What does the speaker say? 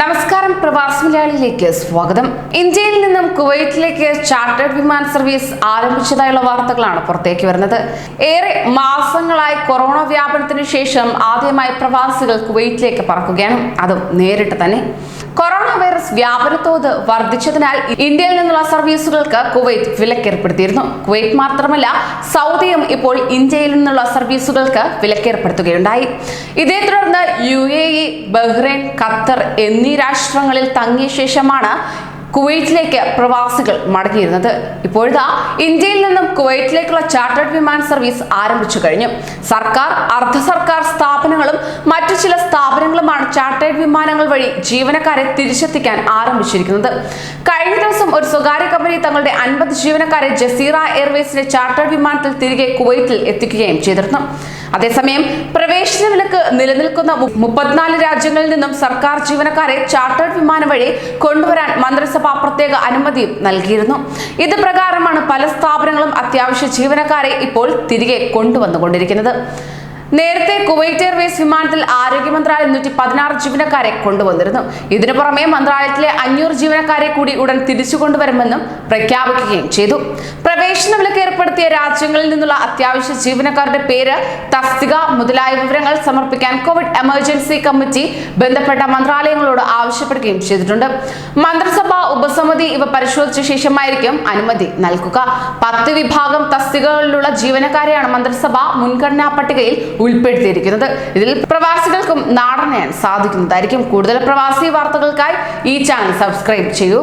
നമസ്കാരം പ്രവാസി മലയാളിയിലേക്ക് സ്വാഗതം. ഇന്ത്യയിൽ നിന്നും കുവൈറ്റിലേക്ക് ചാർട്ടേഡ് വിമാന സർവീസ് ആരംഭിച്ചതായുള്ള വാർത്തകളാണ് പുറത്തേക്ക് വരുന്നത്. ഏറെ മാസങ്ങളായി കൊറോണ വ്യാപനത്തിന് ശേഷം ആദ്യമായി പ്രവാസികൾ കുവൈറ്റിലേക്ക് പറക്കുകയാണ്. അതും നേരിട്ട് തന്നെ. കൊറോണ വൈറസ് വ്യാപനത്തോത് വർദ്ധിച്ചതിനാൽ ഇന്ത്യയിൽ നിന്നുള്ള സർവീസുകൾക്ക് കുവൈറ്റ് വിലക്കേർപ്പെടുത്തിയിരുന്നു. കുവൈറ്റ് മാത്രമല്ല സൗദിയും ഇപ്പോൾ ഇന്ത്യയിൽ നിന്നുള്ള സർവീസുകൾക്ക് വിലക്കേർപ്പെടുത്തുകയുണ്ടായി. ഇതേ തുടർന്ന് U A E Bahrain Qatar എന്നീ രാഷ്ട്രങ്ങളിൽ തങ്ങിയ ശേഷമാണ് കുവൈറ്റിലേക്ക് പ്രവാസികൾ മടങ്ങിയിരുന്നത്. ഇപ്പോഴത്തെ ഇന്ത്യയിൽ നിന്നും കുവൈറ്റിലേക്കുള്ള ചാർട്ടേഡ് വിമാന സർവീസ് ആരംഭിച്ചു കഴിഞ്ഞു. സർക്കാർ അർദ്ധ സർക്കാർ സ്ഥാപനങ്ങളും മറ്റു ചില സ്ഥാപനങ്ങളുമാണ് ചാർട്ടേഡ് വിമാനങ്ങൾ വഴി ജീവനക്കാരെ തിരിച്ചെത്തിക്കാൻ ആരംഭിച്ചിരിക്കുന്നത്. കഴിഞ്ഞ ദിവസം ഒരു സ്വകാര്യ കമ്പനി തങ്ങളുടെ അൻപത് ജീവനക്കാരെ ജസീറ എയർവേസിന്റെ ചാർട്ടേഡ് വിമാനത്തിൽ തിരികെ കുവൈറ്റിൽ എത്തിക്കുകയും ചെയ്തിരുന്നു. അതേസമയം പ്രവേശന വിലക്ക് നിലനിൽക്കുന്ന മുപ്പത്തിനാല് രാജ്യങ്ങളിൽ നിന്നും സർക്കാർ ജീവനക്കാരെ ചാർട്ടേഡ് വിമാനം വഴി കൊണ്ടുവരാൻ മന്ത്രിസഭ പ്രത്യേക അനുമതിയും നൽകിയിരുന്നു. ഇത് പ്രകാരമാണ് പല സ്ഥാപനങ്ങളും അത്യാവശ്യ ജീവനക്കാരെ ഇപ്പോൾ തിരികെ കൊണ്ടുവന്നുകൊണ്ടിരിക്കുന്നത്. നേരത്തെ കുവൈറ്റ് എയർവേസ് വിമാനത്തിൽ ആരോഗ്യ മന്ത്രാലയം നൂറ്റി പതിനാറ് ജീവനക്കാരെ കൊണ്ടുവന്നിരുന്നു. ഇതിനു പുറമെ മന്ത്രാലയത്തിലെ അഞ്ഞൂറ് ജീവനക്കാരെ കൂടി ഉടൻ തിരിച്ചു കൊണ്ടുവരുമെന്നും പ്രഖ്യാപിക്കുകയും ചെയ്തു. പ്രവേശന വിലക്ക് ഏർപ്പെടുത്തിയ രാജ്യങ്ങളിൽ നിന്നുള്ള അത്യാവശ്യ ജീവനക്കാരുടെ പേര് തസ്തിക മുതലായ വിവരങ്ങൾ സമർപ്പിക്കാൻ കോവിഡ് എമർജൻസി കമ്മിറ്റി ബന്ധപ്പെട്ട മന്ത്രാലയങ്ങളോട് ആവശ്യപ്പെടുകയും ചെയ്തിട്ടുണ്ട്. മന്ത്രിസഭ ഉപസമിതി ഇവ പരിശോധിച്ച ശേഷമായിരിക്കും അനുമതി നൽകുക. പത്ത് വിഭാഗം തസ്തികകളിലുള്ള ജീവനക്കാരെയാണ് മന്ത്രിസഭ മുൻഗണനാ പട്ടികയിൽ ഉൾപ്പെടുത്തിയിരിക്കുന്നത്. ഇതിൽ പ്രവാസികൾക്കും നാടനയാൻ സാധിക്കുന്നതായിരിക്കും. കൂടുതൽ പ്രവാസി വാർത്തകൾക്കായി ഈ ചാനൽ സബ്സ്ക്രൈബ് ചെയ്യൂ.